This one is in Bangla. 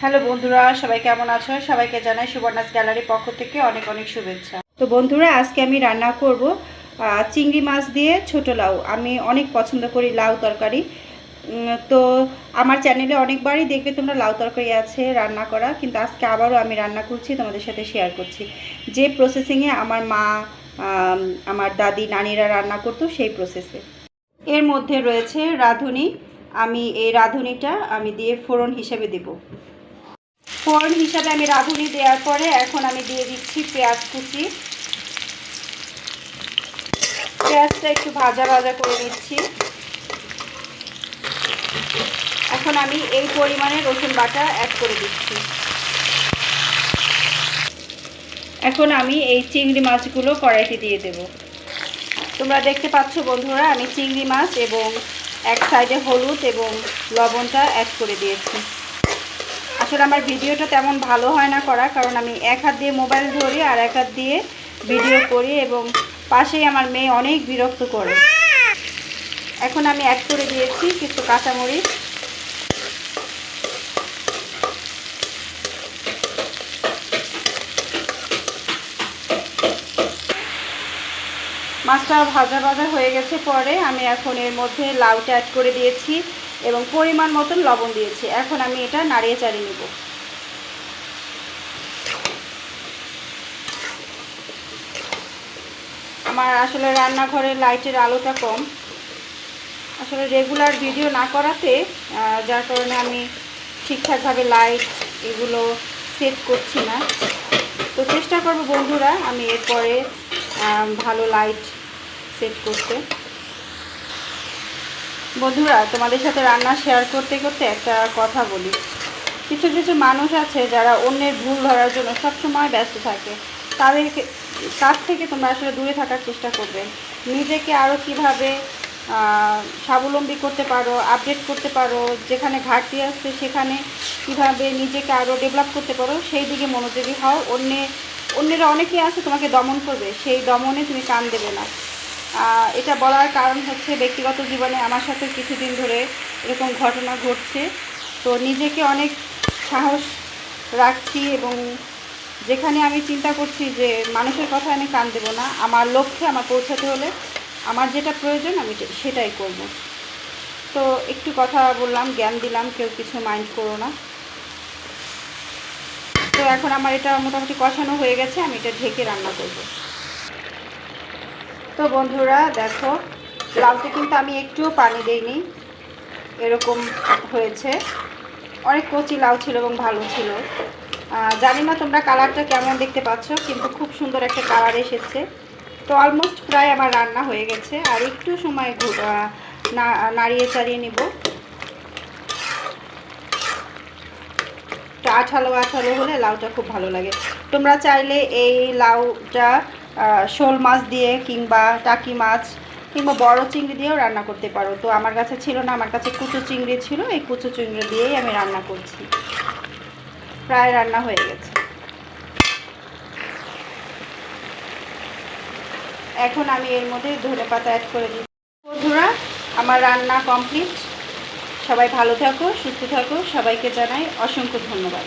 হ্যালো বন্ধুরা সবাই কেমন আছো? সবাইকে জানাই সুবর্ণাস গ্যালারির পক্ষ থেকে অনেক অনেক শুভেচ্ছা। তো বন্ধুরা আজকে আমি রান্না করব চিংড়ি মাছ দিয়ে ছোট লাউ। আমি অনেক পছন্দ করি লাউ তরকারি। তো আমার চ্যানেলে অনেকবারই দেখবে তোমরা লাউ তরকারি আছে রান্না করা কিন্তু আজকে আবারও আমি রান্না করছি তোমাদের সাথে শেয়ার করছি। যে প্রসেসিংয়ে আমার মা আম, আমার দাদি নানিরা রান্না করতো সেই প্রসেসে এর মধ্যে রয়েছে রাঁধুনি। আমি এই রাঁধুনিটা আমি দিয়ে ফোড়ন হিসেবে দেব। ফোড়ন হিসাবে আমি রাঁধুনি, দেওয়ার পরে এখন আমি দিয়ে দিচ্ছি পেঁয়াজ কুচি। পেঁয়াজটা একটু ভাজা ভাজা করে নিচ্ছি। এখন আমি এই পরিমাণে রসুন বাটা অ্যাড করে দিচ্ছি। এখন আমি এই চিংড়ি মাছগুলো কড়াইতে দিয়ে দেব। তোমরা দেখতে পাচ্ছ বন্ধুরা, আমি চিংড়ি মাছ এবং এক সাইডে হলুদ এবং লবণটা অ্যাড করে দিয়েছি। আসলে আমার ভিডিওটা তেমন ভালো হয় না করা, কারণ আমি এক হাত দিয়ে মোবাইল ধরি আর এক হাত দিয়ে ভিডিও করি এবং পাশেই আমার মেয়ে অনেক বিরক্ত করে। এখন আমি অ্যাড করে দিয়েছি কিছু কাঁচামরিচ। মাছটা ভাজা ভাজা হয়ে গেছে পরে আমি এখন এর মধ্যে লাউটা অ্যাড করে দিয়েছি। এবং পরিমাণ মতন লবণ দিয়েছি। এখন আমি এটা নাড়িয়ে চাড়িয়ে নেব। আমার আসলে রান্নাঘরের লাইটের আলোটা কম। আসলে রেগুলার ভিডিও না করাতে যার কারণে আমি ঠিকঠাকভাবে লাইট এগুলো সেট করছি না। তো চেষ্টা করব বন্ধুরা, আমি এরপরে ভালো লাইট সেট করতে। বন্ধুরা, তোমাদের সাথে রান্না শেয়ার করতে করতে একটা কথা বলি। কিছু কিছু মানুষ আছে যারা অন্যের ভুল ধরার জন্য সবসময় ব্যস্ত থাকে। তাদেরকে, তার থেকে তোমরা আসলে দূরে থাকার চেষ্টা করবে। নিজেকে আরও কীভাবে স্বাবলম্বী করতে পারো আপডেট করতে পারো, যেখানে ঘাটতি আসছে সেখানে কীভাবে নিজেকে আরও ডেভেলপ করতে পারো, সেই দিকে মনোযোগী হও। অন্যে, অন্যেরা অনেকেই আছে তোমাকে দমন করবে। সেই দমনে তুমি কান দেবে না। এটা বলার কারণ হচ্ছে ব্যক্তিগত জীবনে আমার সাথে কিছুদিন ধরে এরকম ঘটনা ঘটছে। তো নিজেকে অনেক সাহস রাখছি এবং যেখানে আমি চিন্তা করছি যে মানুষের কথা আমি কান দেবো না, আমার লক্ষ্যে আমার পৌঁছাতে হলে আমার যেটা প্রয়োজন আমি সেটাই করব। তো একটু কথা বললাম, জ্ঞান দিলাম, কেউ কিছু মাইন্ড করো না। তো এখন আমার এটা মোটামুটি কষানো হয়ে গেছে, আমি এটা ঢেকে রান্না করব। তো বন্ধুরা, দেখো, লাউতে কিন্তু আমি একটুও পানি দেইনি। এরকম হয়েছে। অনেক কচি লাউ ছিল এবং ভালো ছিল। জানি না তোমরা কালারটা কেমন দেখতে পাচ্ছ, কিন্তু খুব সুন্দর একটা কালার এসেছে। তো অলমোস্ট প্রায় আমার রান্না হয়ে গেছে। আর একটু সময় নাড়িয়ে চাড়িয়ে নিব। আঠালো আঠালো হলে লাউটা খুব ভালো লাগে। তোমরা চাইলে এই লাউটা শোল মাছ দিয়ে কিংবা টাকি মাছ কিংবা বড় চিংড়ি দিয়েও রান্না করতে পারো। তো আমার কাছে ছিল না, আমার কাছে কুচু চিংড়ি ছিল, এই কুচু চিংড়ি দিয়েই আমি রান্না করছি। প্রায় রান্না হয়ে গেছে। এখন আমি এর মধ্যে ধনে পাতা অ্যাড করে দিই বন্ধুরা, আমার রান্না কমপ্লিট সবাই ভালো থাকো, সুস্থ থাকো। সবাইকে জানাই অসংখ্য ধন্যবাদ।